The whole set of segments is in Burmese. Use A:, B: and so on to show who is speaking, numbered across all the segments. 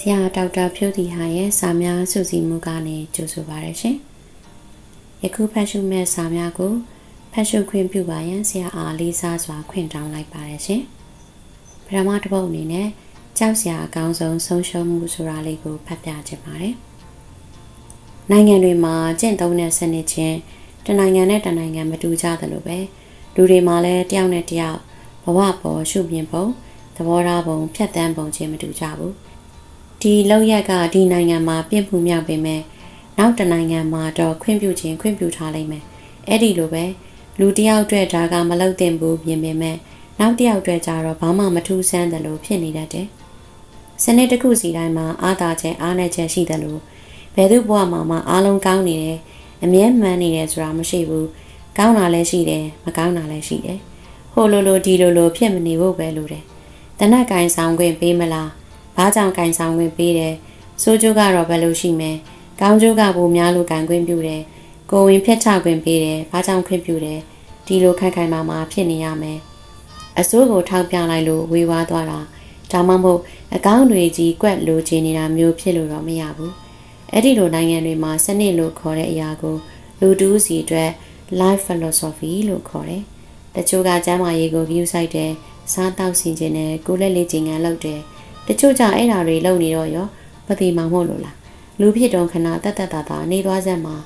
A: ဆရာဒေါက်တာဖြိုးတီဟာရဲ့စာများစုစည်းမှုကနေကြိုဆိုပါရရှင်။ယခုဖတ်ရှုမဲ့စာများကိုဖတ်ရှုခွင့်ပြုပါရန်ဆရာအားလေးစားစွာခွင့်တောင်းလိုက်ပါရရှင်။ပထမတစ်ပုဒ်အနေနဲ့ကြောက်စရာအကောင်းဆုံးဆုံးရှုံးမှုဆိုတာလေးကိုဖတ်ပြချင်ပါတယ်။နိုင်ငံတွေမှာကျင့်သုံးတဲ့စနစ်ချင်းတနိုင်ငံနဲ့တနိုင်ငံမတူကြသလိုပဲလူတွေမှာလည်းတယောက်နဲ့တယောက်ဘဝပေါ်ရှုမြင်ပုံသဘောထားပုံဖြတ်တန်းပုံချင်းမတူကြဘူး။ ဒီလောက်ရက်ကဒီနိုင်ငံမှာပြင့်မှုမြောက်ပေမဲ့နောက်တနိုင်ငံမှာတော့ခွင့်ပြုခြင်းခွင့်ပြုထားလိမ့်မယ်အဲ့ဒီလိုပဲလူတယောက်အတွက်ဒါကမလောက်တင်ဘူးပြင်ပေမဲ့နောက်တယောက်အတွက်ကြတော့ဘာမှမထူးဆန်းတယ်လို့ဖြစ်နေတတ်တယ်စနစ်တစ်ခုစီတိုင်းမှာအားသာချက်အားနည်းချက်ရှိတယ်လို့ဘယ်သူဘဝမှာမှအားလုံးကောင်းနေတယ်အမြဲမှန်နေတယ်ဆိုတာမရှိဘူးကောင်းတာလည်းရှိတယ်မကောင်းတာလည်းရှိတယ်ဟိုလိုလိုဒီလိုလိုဖြစ်မနေဖို့ပဲလိုတယ်တနက်ကင်ဆောင်ခွင့်ပေးမလား ဘာကြောင့်ကင်ဆောင်ခွင့်ပေးတယ်ဆိုးကျိုးကတော့ဘယ်လိုရှိမလဲကောင်းကျိုးကပိုများလို့ကင်ခွင့်ပြုတယ်ကိုဝင်ဖြတ်ချခွင့်ပေးတယ်ဘာကြောင့်ခွင့်ပြုတယ်ဒီလိုခိုင်ခိုင်မာမာဖြစ်နေရမယ်အစိုးကိုထောက်ပြလိုက်လို့ဝေဝါးသွားတာဒါမှမဟုတ်အကောင့်တွေကြီးကွက်လိုချင်နေတာမျိုးဖြစ်လို့တော့မရဘူးအဲ့ဒီလိုနိုင်ငံတွေမှာစနစ်လို့ခေါ်တဲ့အရာကိုလူတူးစီအတွက် life philosophy လို့ခေါ်တယ်တချို့ကကျမ်းမာရေးကို view site တယ်စားတောက်ဆင်ခြင်းနဲ့ကိုယ်လက်လေးကျင်ငန်းလုပ်တယ် တချို့ကြအဲ့ဓာတွေလုံနေတော့ရောမသိမှမဟုတ်လို့လားလူဖြစ်တုံခဏတက်တက်တာတာနေသွားစမ်းမှာ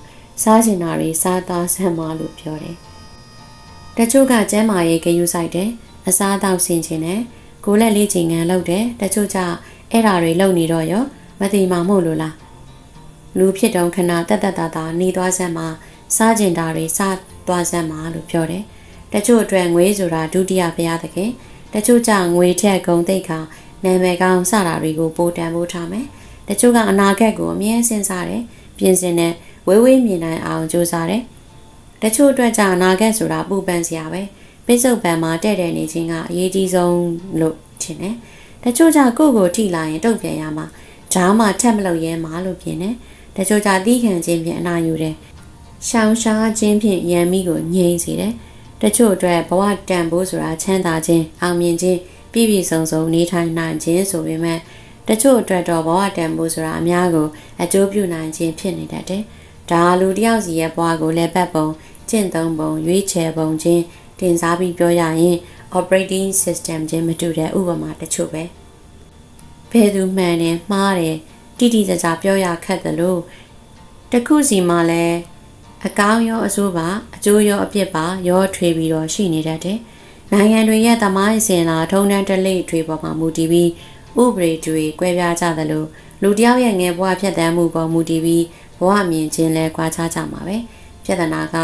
A: စားစင်တာတွေစားသားစမ်းမှာလို့ပြောတယ်တချို့ကကျမ်းမာရေးဂယုဆိုင်တယ်အစားအသောက်ဆင်ခြင်းနဲ့ကိုလက်လေးချိန်ငံလုပ်တယ်တချို့ကြအဲ့ဓာတွေလုံနေတော့ရောမသိမှမဟုတ်လို့လားလူဖြစ်တုံခဏတက်တက်တာတာနေသွားစမ်းမှာစားကျင်တာတွေစားသွားစမ်းမှာလို့ပြောတယ်တချို့အတွက်ငွေဆိုတာဒုတိယဘုရားသခင်တချို့ကြငွေထက်ဂုံတိတ်ခါ နာမည်ကောင်းစတာတွေကိုပိုတန်ဖိုးထားမယ်။တချို့ကအနာဂတ်ကိုအမြဲစဉ်းစားတယ်။ပြင်ဆင်တဲ့ဝေးဝေးမြင်နိုင်အောင်ကြိုးစားတယ်။တချို့အတွက်ကြအနာဂတ်ဆိုတာပူပန်စရာပဲ။ပိတ်စုပ်ပံမှာတဲ့တဲ့နေခြင်းကအရေးကြီးဆုံးလို့ထင်တယ်။တချို့ကြကိုယ့်ကိုထိလာရင်တုံ့ပြန်ရမှာဂျားမှထက်မလို့ရဲမှာလို့ပြင်တယ်။တချို့ကြသီးခံခြင်းဖြင့်အနာယူတယ်။ရှောင်ရှားခြင်းဖြင့်ရံမိကိုငြိမ့်စေတယ်။တချို့အတွက်ဘဝတန်ဖိုးဆိုတာချမ်းသာခြင်းအောင်မြင်ခြင်း ပြည့်ပြည့်စုံစုံနေထိုင်နိုင်ခြင်းဆိုပေမဲ့တချို့အတွက်တော့ဘဝတန်ဖိုးဆိုတာအများကိုအကျိုးပြုနိုင်ခြင်းဖြစ်နေတတ်တယ်။ဒါလူတယောက်စီရဲ့ဘဝကိုလည်းပတ်ပုံကျင့်သုံးပုံရွေးချယ်ပုံချင်းတင်စားပြီးပြောရရင် operating system ချင်းမတူတဲ့ဥပမာတချို့ပဲ။ဘယ်သူမှန်တယ်မှားတယ်တိတိကျကျပြောရခက်တယ်လို့တခုစီမှလည်းအကောင်းရောအဆိုးပါအကျိုးရောအပြစ်ပါရောထွေပြီးတော့ရှိနေတတ်တယ်။ နိုင်ငံတွေရဲ့သမိုင်းအစဉ်လာထုံတန်းတလိတွေပေါ်မှာမူတည်ပြီးဥပဒေတွေကွဲပြားကြသလိုလူတယောက်ရဲ့ငယ်ဘဝဖြတ်သန်းမှုပေါ်မူတည်ပြီးဘဝမြင်ခြင်းလဲကွာခြားကြမှာပဲပြဿနာက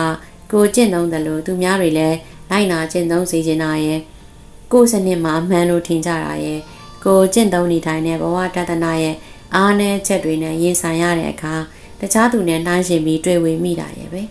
A: ကိုကျင့်သုံးတယ်လို့သူများတွေလည်းလိုက်နာကျင့်သုံးစေချင်တာရဲ့ကိုစနစ်မှာအမှန်လို့ထင်ကြတာရဲ့ကိုကျင့်သုံးနေတိုင်းနဲ့ဘဝတဒနာရဲ့အားနည်းချက်တွေနဲ့ရင်ဆိုင်ရတဲ့အခါတခြားသူနဲ့နှိုင်းယှဉ်ပြီးတွေ့ဝေမိတာရဲ့ပဲ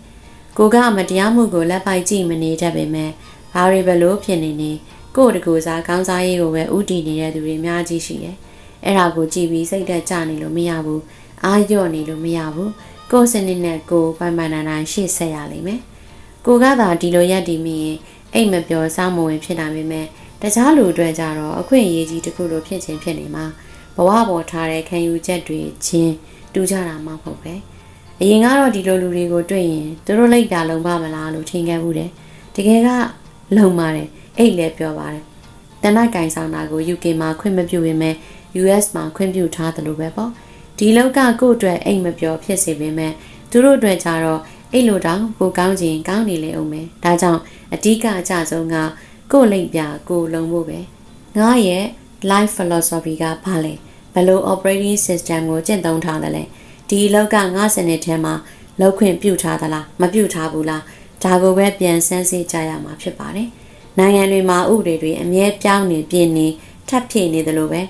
A: ကိုကမတရားမှုကိုလက်ပိုက်ကြည့်မနေတတ်ပေမဲ့ ဘာတွေဘလို့ဖြစ်နေနေကို့တကူစားကောင်းစားရေးကိုပဲဥတည်နေတဲ့သူတွေအများကြီးရှိတယ်။အဲ့ဒါကိုကြည့်ပြီးစိတ်သက်ကြနေလို့မရဘူး။အာရော့နေလို့မရဘူး။ကို့စနစ်နဲ့ကိုပိုင်ပိုင်နိုင်နိုင်ရှေ့ဆက်ရလိမ့်မယ်။ကိုကသာဒီလိုရက်တည်မိရင်အိတ်မပြောစောင်းမဝင်ဖြစ်တာပေမဲ့တခြားလူတွေကြတော့အခွင့်အရေးကြီးတစ်ခုလိုဖြစ်ခြင်းဖြစ်နေမှာဘဝပေါ်ထားတဲ့ခံယူချက်တွေချင်းတူကြတာမှမဟုတ်ပဲ။အရင်ကတော့ဒီလိုလူတွေကိုတွေ့ရင်သူတို့လိုက်တာလုံးပါမလားလို့ထင်ခဲ့ဘူးတယ်။တကယ်က လုံပါတယ်အဲ့လည်းပြောပါတယ်တနက်ကင်ဆောင်တာကို UK မှာခွင့်မပြုပေမဲ့ US မှာခွင့်ပြုထားတယ်လို့ပဲပေါ့ဒီလောက်ကကို့အတွက်အိတ်မပြောဖြစ်စေပေမဲ့သူတို့အတွက်ကြတော့အိတ်လိုတောင်ကိုကောင်းခြင်းကောင်းနေလေအောင်မယ်ဒါကြောင့်အဓိကအကြဆုံးကကို့လိမ့်ပြကိုလုံဖို့ပဲငါရဲ့ life philosophy ကဘာလဲဘယ်လို operating system ကိုကျင့်သုံးထားတယ်လဲဒီလောက်ကငါစနစ်ထဲမှာလောက်ခွင့်ပြုထားသလားမပြုထားဘူးလား ဒါကိုပဲပြန်ဆန်းစစ်ကြရမှာဖြစ်ပါတယ်။နိုင်ငံတွေမှာဥပဒေတွေအမြဲပြောင်းနေပြင်းနေထပ်ဖြည့်နေတယ်လို့ပဲ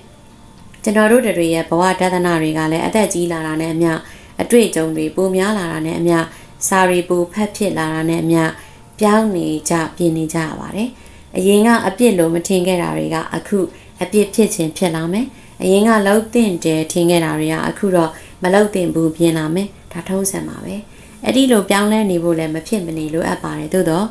A: ကျွန်တော်တို့တွေရဲ့ဘဝဒသနာတွေကလည်းအသက်ကြီးလာတာနဲ့အမျှအတွေ့အကြုံတွေပိုများလာတာနဲ့အမျှစာရီပူဖက်ဖြစ်လာတာနဲ့အမျှပြောင်းနေကြပြင်းနေကြရပါတယ်။အရင်ကအပြစ်လို့မထင်ခဲ့တာတွေကအခုအပြစ်ဖြစ်ခြင်းဖြစ်လာမယ်။အရင်ကလှုပ်တင်တယ်ထင်ခဲ့တာတွေကအခုတော့မလှုပ်တင်ဘူးပြင်လာမယ်။ဒါထုံးစံပါပဲ။ အဲ့ဒီလိုပြောင်းလဲနေဖို့လည်းမဖြစ်မနေလိုအပ်ပါတယ်သို့တော့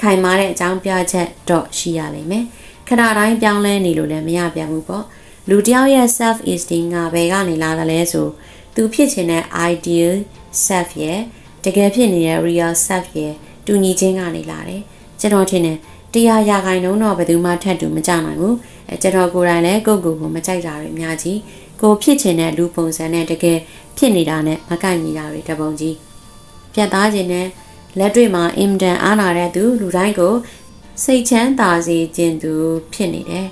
A: ခိုင်မာတဲ့အကြောင်းပြချက်တော့ရှိရလိမ့်မယ်ခဏတိုင်းပြောင်းလဲနေလို့လည်းမရပြန်ဘူးပေါ့လူတစ်ယောက်ရဲ့ self esteem ကဘယ်ကနေလာသလဲဆိုသူဖြစ်ချင်တဲ့ ideal self ရဲ့တကယ်ဖြစ်နေတဲ့ real self ရဲ့တူညီခြင်းကနေလာတယ်ကျွန်တော်ထင်တယ်တရားရာခိုင်နှုန်းတော့ဘယ်သူမှထပ်တူမကြနိုင်ဘူးအဲကျွန်တော်ကိုယ်တိုင်လည်းကိုယ့်ကိုယ်ကိုမကြိုက်တာတွေအများကြီးကိုဖြစ်ချင်တဲ့လူပုံစံနဲ့တကယ်ဖြစ်နေတာနဲ့မကိုက်ညီတာတွေတပုံကြီး ပြတ်သားခြင်းနဲ့လက်တွေ့မှာအင်တန်အားနာတဲ့သူလူတိုင်းကို စိတ်ချမ်းသာစေခြင်းသူဖြစ်နေတယ်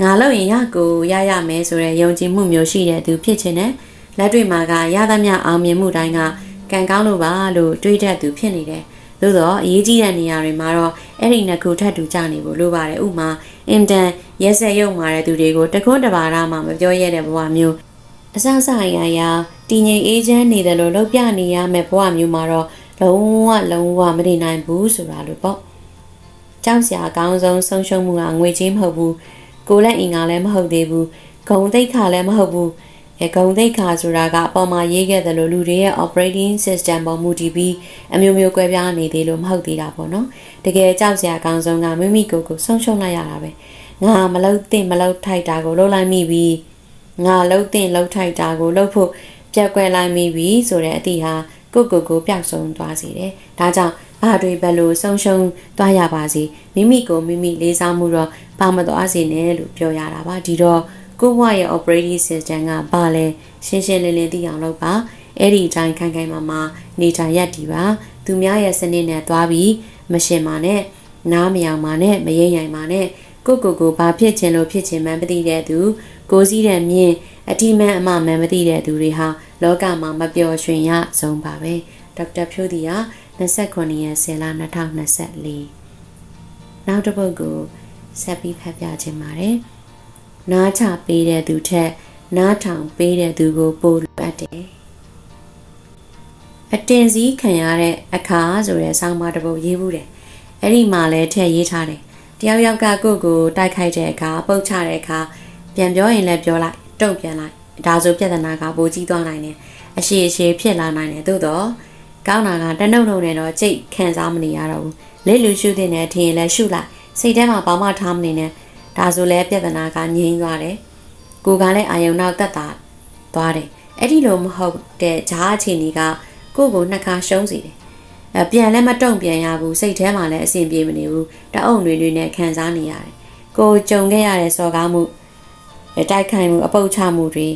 A: ငါလို့ရင်ရကိုရရမယ်ဆိုတဲ့ယုံကြည်မှုမျိုးရှိတဲ့သူဖြစ်ခြင်းနဲ့လက်တွေ့မှာကရသမျှအောင်မြင်မှုတိုင်းကကံကောင်းလို့ပါလို့တွေးတတ်သူဖြစ်နေတယ်သို့တော့အရေးကြီးတဲ့နေရာတွေမှာတော့အဲ့ဒီနှစ်ခုထပ်တူကြနေဖို့လိုပါတယ်ဥမာအင်တန်ရဲစက်ရုံမာတဲ့သူတွေကိုတခွန်းတပါးရမှမပြောရတဲ့ဘဝမျိုးအဆအဆအရာရာ တည်ငြိမ်အေးချမ်းနေတယ်လို့လောက်ပြနေရမယ့်ဘဝမျိုးမှာတော့လုံးဝလုံးဝမနေနိုင်ဘူးဆိုတာလို့ပေါ့ကြောက်စရာအကောင်းဆုံးဆုံးရှုံးမှုကငွေချင်းမဟုတ်ဘူးကိုယ်လက်အင်္ဂါလည်းမဟုတ်သေးဘူးဂုံတိတ်ခါလည်းမဟုတ်ဘူးအဲဂုံတိတ်ခါဆိုတာကအပေါ်မှာရေးခဲ့တယ်လို့လူတွေရဲ့ operating system ပေါ်မူတည်ပြီးအမျိုးမျိုးကွဲပြားနေသေးလို့မဟုတ်သေးတာပေါ့နော်တကယ်ကြောက်စရာအကောင်းဆုံးကမိမိကိုယ်ကိုဆုံးရှုံးလိုက်ရတာပဲငါမလုပ်သင့်မလုပ်ထိုက်တာကိုလုပ်လိုက်မိပြီငါလှုပ်သင့်လှုပ်ထိုက်တာကိုလှုပ်ဖို့ ပြက်ကွက်လိုက်မိပြီဆိုတဲ့အသည့်ဟာကိုယ့်ကိုယ်ကိုပျောက်ဆုံးသွားစေတယ်။ဒါကြောင့်ဘာတွေဘယ်လိုဆုံးရှုံးသွားရပါစေမိမိကိုမိမိလေးစားမှုတော့ပါမသွားစေနဲ့လို့ပြောရတာပါဒီတော့ကိုယ့်ဘဝရဲ့ operating system ကဘာလဲရှင်းရှင်းလင်းလင်းသိအောင်လုပ်ပါအဲ့ဒီအတိုင်းခိုင်ခိုင်မာမာနေထိုင်ရတည်ပါသူများရဲ့စနစ်နဲ့သွားပြီးမရှင်ပါနဲ့နားမယောင်ပါနဲ့မရိမ့်ရိုင်ပါနဲ့ကိုကိုကိုဘာဖြစ်ခြင်းလို့ဖြစ်ခြင်းမှန်းမသိတဲ့သူ ကိုစည်းတဲ့မြင်အတိမန်အမှမှန်မသိတဲ့သူတွေဟာလောကမှာမပျော်ရွှင်ရဆုံးပါပဲဒေါက်တာဖြိုးတီဟာ29ရက်10လ2024နောက်တစ်ပုဒ်ကိုဆက်ပြီးဖတ်ပြခြင်းပါတယ်နားချပေးတဲ့သူထက်နားထောင်ပေးတဲ့သူကိုပိုလိုအပ်တယ်အတင်စည်းခံရတဲ့အခါဆိုတဲ့ဆောင်းပါးတစ်ပုဒ်ရေးဘူးတယ်အဲ့ဒီမှာလည်းထည့်ရေးထားတယ်တယောက်ယောက်ကကိုယ့်ကိုတိုက်ခိုက်တဲ့အခါပုတ်ချတဲ့အခါ ပြန်ပြောရင်လည်းပြောလိုက်တုံ့ပြန်လိုက်ဒါဆိုပြဿနာကပိုကြီးသွားနိုင်တယ်အရှိအရှိဖြစ်လာနိုင်တယ်သို့တော့ကောင်းတာကတနှုတ်နှုတ်နဲ့တော့ကြိတ်ခံစားမနေရတော့ဘူးလက်လူရှုတဲ့နဲ့ထင်ရင်လည်းရှုလိုက်စိတ်ထဲမှာဘာမှထားမနေနဲ့ဒါဆိုလည်းပြဿနာကငြိမ်းသွားတယ်ကိုကလည်းအာယုံနောက်တက်တာသွားတယ်အဲ့ဒီလိုမဟုတ်တဲ့ဂျားအခြေအနေကကိုယ့်ကိုနှစ်ခါရှုံးစေတယ်အပြန်လည်းမတုံ့ပြန်ရဘူးစိတ်ထဲမှာလည်းအဆင်ပြေမနေဘူးတအုံတွေတွေနဲ့ခံစားနေရတယ်ကိုကြုံခဲ့ရတဲ့စော်ကားမှု တိုက်ခိုက်မှုအပုတ်ချမှုတွေ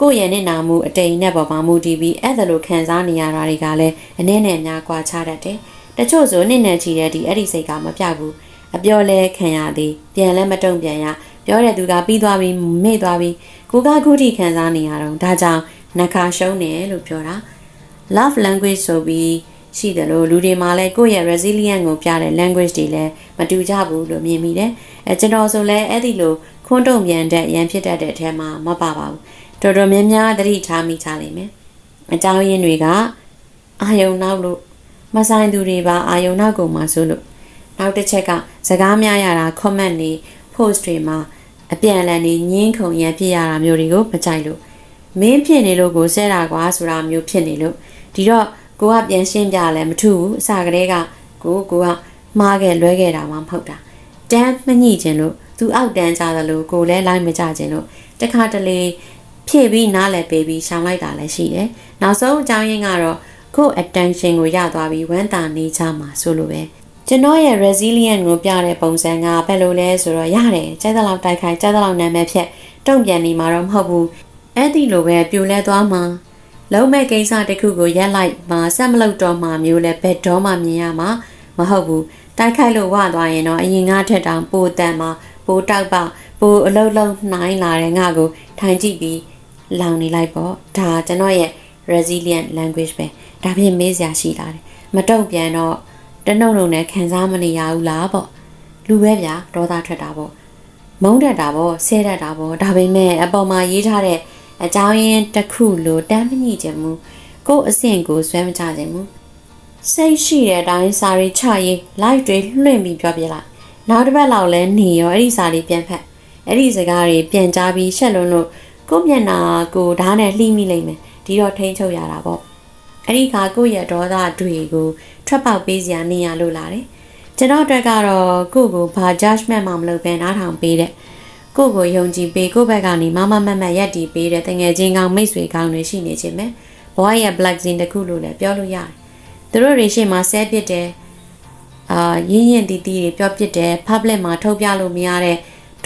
A: ကိုယ့်ရဲ့နဲ့နာမှုအတိမ်နဲ့ပေါ်မှာမူတည်ပြီးအဲ့ဒါလိုခံစားနေရတာတွေကလည်းအနည်းနဲ့အများကွာခြားတတ်တယ်တချို့ဆိုနှစ်နဲ့ချီတဲ့ဒီအဲ့ဒီစိတ်ကမပြဘူးအပြောလဲခံရသည်ပြန်လဲမတုံ့ပြန်ရပြောတဲ့သူကပြီးသွားပြီးမေ့သွားပြီးကိုကခုထိခံစားနေရတော့ဒါကြောင့်နှခါရှုံးတယ်လို့ပြောတာ love language ဆိုပြီး ရှိတယ်လို့လူတွေမှာလည်းကိုယ့်ရဲ့ resilient ကိုပြတဲ့ language တွေလည်းမတူကြဘူးလို့မြင်မိတယ်အဲကျွန်တော်ဆိုလည်းအဲ့ဒီလိုခွန်းတုံပြန်တဲ့ရန်ဖြစ်တတ်တဲ့အထဲမှာမပါပါဘူးတော်တော်များများသတိထားမိကြလိမ့်မယ်အကြောင်းရင်းတွေကအာယုံနောက်လို့မဆိုင်သူတွေပါအာယုံနောက်ကုန်မှာဆိုလို့နောက်တစ်ချက်ကစကားများရတာ comment တွေ post တွေမှာအပြန်အလှန်နေညင်းခုန်ရန်ဖြစ်ရတာမျိုးတွေကိုမကြိုက်လို့မင်းဖြစ်နေလို့ကိုဆဲတာကွာဆိုတာမျိုးဖြစ်နေလို့ဒီတော့ ကိုကပြန်ရှင်းပြလဲမထူဘူးအစကတည်းကကိုကိုကမှားခဲ့လွဲခဲ့တာမှမဟုတ်တာတန်းမညှိခြင်းလို့သူအောက်တန်းကြသလိုကိုလည်းလိုက်မကြခြင်းလို့တခါတလေဖြည့်ပြီးနားလည်ပေးပြီးရှောင်လိုက်တာလည်းရှိတယ်နောက်ဆုံးအကြောင်းရင်းကတော့ကိုယ့် attention ကိုရသွားပြီးဝမ်းသာနေချမှာဆိုလိုပဲကျွန်တော်ရဲ့ resilient ကိုပြတဲ့ပုံစံကဘယ်လိုလဲဆိုတော့ရတယ်ကျဲတဲ့လောက်တိုက်ခိုက်ကျဲတဲ့လောက်နာမည်ဖြတ်တုံ့ပြန်နေမှာတော့မဟုတ်ဘူးအဲ့ဒီလိုပဲပြိုလဲသွားမှာ လုံးမဲ့ကိစ္စတစ်ခုကိုရက်လိုက်မှာဆက်မလုပ်တော့မှမျိုးလဲဘယ်တော့မှမြင်ရမှာမဟုတ်ဘူးတိုက်ခိုက်လို့ဝသွားရင်တော့အရင်ကထက်တောင်ပိုတန်မှာပိုတောက်ပပိုအလုံးလုံးနှိုင်းလာတဲ့ငါကိုထိုင်ကြည့်ပြီးလောင်နေလိုက်ပေါ့ဒါကျွန်တော်ရဲ့ resilient language ပဲဒါဖြင့်မေးစရာရှိလာတယ်မတုံ့ပြန်တော့တနှုံနှုံနဲ့ခံစားမနေရဘူးလားပေါ့လူပဲဗျာဒေါသထွက်တာပေါ့မုန်းတတ်တာပေါ့ဆဲတတ်တာပေါ့ဒါပေမဲ့အပေါ်မှာရေးထားတဲ့ အကြောင်းရင်းတစ်ခုလိုတမ်းမညှိခြင်းမူကို့အဆင့်ကိုဆွဲမချခြင်းမူစိတ်ရှိတဲ့အတိုင်းစာရီချရေး live တွေလွှင့်ပြီးပြောပြလိုက်နောက်တစ်ပတ်လောက်လဲနေရောအဲ့ဒီစာလေးပြန်ဖတ်အဲ့ဒီစကားတွေပြန်ကြားပြီးရှက်လွန်းလို့ကို့မျက်နာကိုဓာတ်နဲ့လှိမိလိမ့်မယ်ဒီတော့ထိန်းချုပ်ရတာပေါ့အဲ့ဒီခါကိုယ့်ရဲ့ဒေါသတွေကိုထွက်ပေါက်ပေးစရာနေရလို့လာတယ်ကျွန်တော်အတွက်ကတော့ကိုယ့်ကိုဘာ judgment မှမလုပ်ဘဲနားထောင်ပေးတဲ့ ကိုယ့်ကိုယုံကြည်ပေးကိုယ့်ဘက်ကနေမမမတ်မတ်ရက်တည်ပေးတဲ့တငယ်ချင်းကောင်းမိတ်ဆွေကောင်းတွေရှိနေခြင်းပဲဘဝရဲ့ black zone တစ်ခုလို့လည်းပြောလို့ရတယ်သူတို့တွေရှေ့မှာဆဲပစ်တယ်အာရင်းရင်တီတီတွေပြောပစ်တယ် public မှာထုတ်ပြလို့မရတဲ့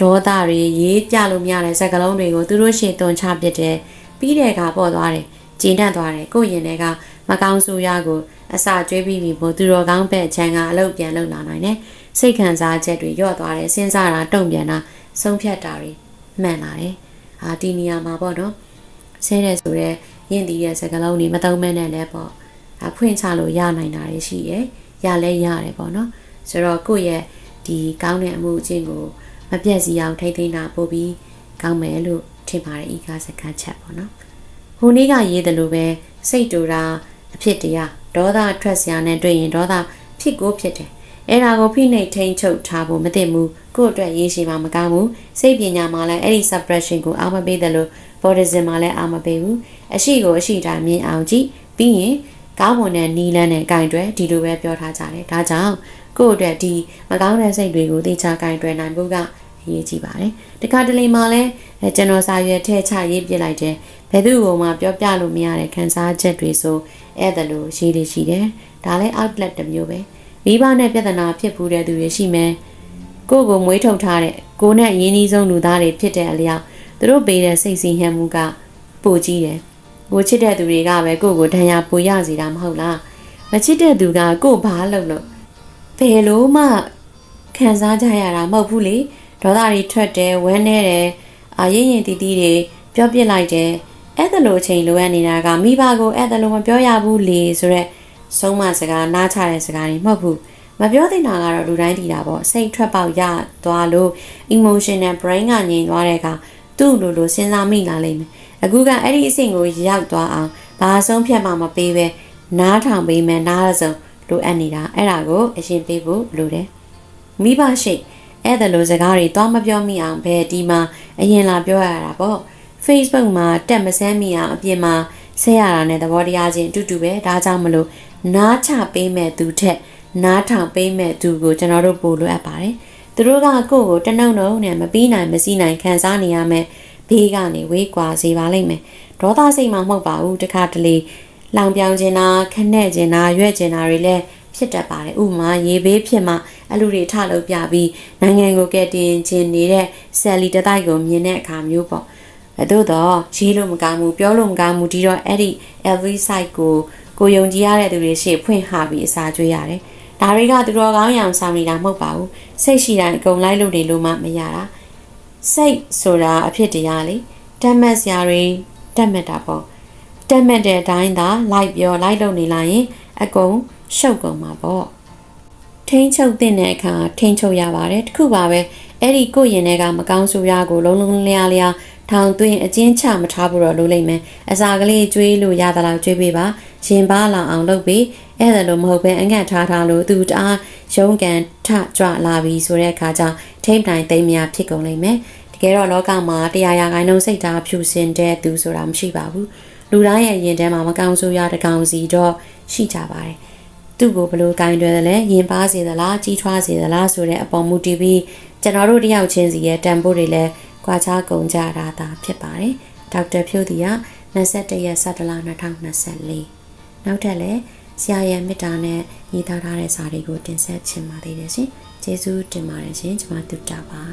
A: ဒေါသတွေရေးပြလို့မရတဲ့စကားလုံးတွေကိုသူတို့ရှေ့တွန်ချပစ်တယ်ပြီးတဲ့အခါပေါ်သွားတယ်ကျဉ်တတ်သွားတယ်ကိုယ့်ရင်တွေကမကောင်းဆိုးရကိုအစာကျွေးပြီးပြီမို့သူတော်ကောင်းဘက်ချမ်းကအလုပ်ပြန်လုပ်လာနိုင်တယ်စိတ်ခံစားချက်တွေညော့သွားတယ်စဉ်းစားတာတုံ့ပြန်တာ ဆုံးဖြတ်တာတွေမှန်လာတယ်အာဒီနေရာမှာပေါ့နော်ဆဲတယ်ဆိုတော့ရင့်တည်တဲ့စကားလုံးတွေမသုံးမဲနဲ့လည်းပေါ့အဖွင့်ချလို့ရနိုင်တာတွေရှိရယ်ရလဲရတယ်ပေါ့နော်ဆိုတော့ကိုယ့်ရဲ့ဒီကောင်းတဲ့အမှုအချင်းကိုမပြတ်စီအောင်ထိမ့်သိမ်းတာပို့ပြီးကောင်းမယ်လို့ထင်ပါတယ်ဤကားစကားချက်ပေါ့နော်ဟိုနေ့ကရေးတယ်လို့ပဲစိတ်တူတာအဖြစ်တရားဒေါသထွက်စရာနဲ့တွေ့ရင်ဒေါသဖြစ်ကိုဖြစ်တယ် အဲ့ဒါကိုဖိနှိပ်ထိန်ချုပ်ထားဖို့မသိဘူးကိုယ့်အတွက်ရေးရှိမှမကောင်းဘူးစိတ်ပညာမှာလည်းအဲ့ဒီ suppression ကိုအားမပေးတယ်လို့ Buddhism မှာလည်းအားမပေးဘူးအရှိကိုအရှိတိုင်းမြင်အောင်ကြည့်ပြီးရင်ကောင်းမွန်တဲ့နီလန်းနဲ့ဂိုင်တွဲဒီလိုပဲပြောထားကြတယ်ဒါကြောင့်ကိုယ့်အတွက်ဒီမကောင်းတဲ့စိတ်တွေကိုသိချဂိုင်တွဲနိုင်ဖို့ကအရေးကြီးပါတယ်တခါတလေမှလည်းကျွန်တော်စာရွက်ထဲချရေးပြလိုက်တယ်ဘယ်သူ့ကိုမှပြောပြလို့မရတဲ့ခံစားချက်တွေဆိုအဲ့ဒါလို့ရေးလို့ရှိတယ်ဒါလည်း outlet တစ်မျိုးပဲ မိဘနဲ့ပြဿနာဖြစ်ဖူးတဲ့သူတွေရှိမယ်ကိုယ့်ကိုမွေးထုတ်ထားတဲ့ကိုယ်နဲ့ရင်းနှီးဆုံးလူသားတွေဖြစ်တဲ့အလျောက်သူတို့ပေးတဲ့စိတ်စီဟန်မှုကပိုကြီးတယ်ကိုချစ်တဲ့သူတွေကပဲကိုယ့်ကိုဒဏ်ရာပိုရစေတာမဟုတ်လားမချစ်တဲ့သူကကို့ဘာလုပ်လို့ဘယ်လို့မှခံစားကြရတာမဟုတ်ဘူးလေဒေါသတွေထွက်တယ်ဝမ်းနေတယ်အာရင်ရင်တီတီတွေပြောပြစ်လိုက်တယ်အဲ့ဒါလိုအချိန်လိုအပ်နေတာကမိဘကိုအဲ့ဒါလိုမပြောရဘူးလေဆိုတော့ ဆုံးမစကားနားချတဲ့စကားတွေမဟုတ်ဘူးမပြောသင့်တာကတော့လူတိုင်းတည်တာပေါ့စိတ်ထွက်ပေါက်ရသွားလို့ emotional brain ကငြိမ်သွားတဲ့အခါသူ့လိုလိုစဉ်းစားမိလာလိမ့်မယ်အခုကအဲ့ဒီအဆင့်ကိုရောက်သွားအောင်ဘာဆုံးဖြတ်မှမပေးပဲနားထောင်ပေးမယ်နားရစုံလိုအပ်နေတာအဲ့ဒါကိုအရင်ပေးဖို့လိုတယ်မိဘရှိအဲ့ဒါလိုစကားတွေသွားမပြောမိအောင်ဘယ်ဒီမှာအရင်လာပြောရတာပေါ့ Facebook မှာတက်မဆန်းမိအောင်အပြင်မှာဆဲရတာနဲ့သဘောတရားချင်းအတူတူပဲဒါကြောင့်မလို့ နားချပေးမဲ့သူထက်နားထောင်ပေးမဲ့သူကိုကျွန်တော်တို့ပို့လိုအပ်ပါတယ်သူတို့ကကိုယ့်ကိုတနှုံနှုံနဲ့မပြီးနိုင်မစည်းနိုင်ခံစားနေရမယ်ဘေးကနေဝေးကွာစေပါလိမ့်မယ်ဒေါသစိတ်မှမဟုတ်ပါဘူးတခါတလေလောင်ပြောင်ခြင်းနာခနဲ့ခြင်းနာရွက်ခြင်းနာတွေလည်းဖြစ်တတ်ပါတယ်ဥမာရေဘေးဖြစ်မှအလူတွေထလုပ်ပြပြီးနိုင်ငံကိုကဲတင်ခြင်းနေတဲ့ဆယ်လီတတိုက်ကိုမြင်တဲ့အခါမျိုးပေါ့အဲတို့တော့ရေးလို့မကောင်းဘူးပြောလို့မကောင်းဘူးဒီတော့အဲ့ဒီ LV site ကို ကိုယုံကြည်ရတဲ့သူတွေရှေ့ဖွင့်ဟပြီးအစာကျွေးရတယ်ဒါတွေကသူတော်ကောင်းရအောင်ဆောင်နေတာမဟုတ်ပါဘူးစိတ်ရှိတိုင်းအကုန်လိုက်လို့နေလို့မှမရတာစိတ်ဆိုတာအဖြစ်တရားလေတတ်မှတ်စရာတွေတတ်မှတ်တာပေါ့တတ်မှတ်တဲ့အတိုင်းသာလိုက်ပြောလိုက်လို့နေလိုက်ရင်အကုန်ရှုပ်ကုန်မှာပေါ့ထိန်းချုပ်တဲ့အခါထိန်းချုပ်ရပါတယ်တခုပါပဲအဲ့ဒီကိုရင်တွေကမကောင်းဆိုးရကိုလုံးလုံးလျားလျား ထောင်သွင်းအကျဉ်းချမထားဖို့တော့လိုလိမ့်မယ်အစာကလေးကျွေးလို့ရသလောက်ကျွေးပေးပါရင်ပါလောင်အောင်လုပ်ပြီးအဲ့ဒါလိုမဟုတ်ပဲအငတ်ထားထားလို့သူတအားရုံးကန်ထကြွလာပြီဆိုတဲ့အခါကျထိမ့်တိုင်သိမ်းမြဖြစ်ကုန်လိမ့်မယ်တကယ်တော့လောကမှာတရားရာခိုင်နှုန်းစိတ်ဓာတ်ဖြူစင်တဲ့သူဆိုတာမရှိပါဘူးလူတိုင်းရဲ့ရင်ထဲမှာမကောင်းဆိုးရတကောင်စီတော့ရှိကြပါတယ်သူ့ကိုဘလို့ကင်တွယ်တယ်လဲရင်ပါစေသလားကြီးထွားစေသလားဆိုတဲ့အပေါ်မူတည်ပြီးကျွန်တော်တို့တယောက်ချင်းစီရဲ့တန်ဖိုးတွေလည်း ကွာခြားကုန်ကြတာသာဖြစ်ပါတယ်ဒေါက်တာဖြိုးတီက21ရက်17လ2024နောက်ထပ်လည်းဆရာရဲ့မေတ္တာနဲ့ညီထားထားတဲ့စာတွေကိုတင်ဆက်ချင်ပါသေးတယ်ရှင်ကျေးဇူးတင်ပါတယ်ရှင်ကျွန်မတူတာပါ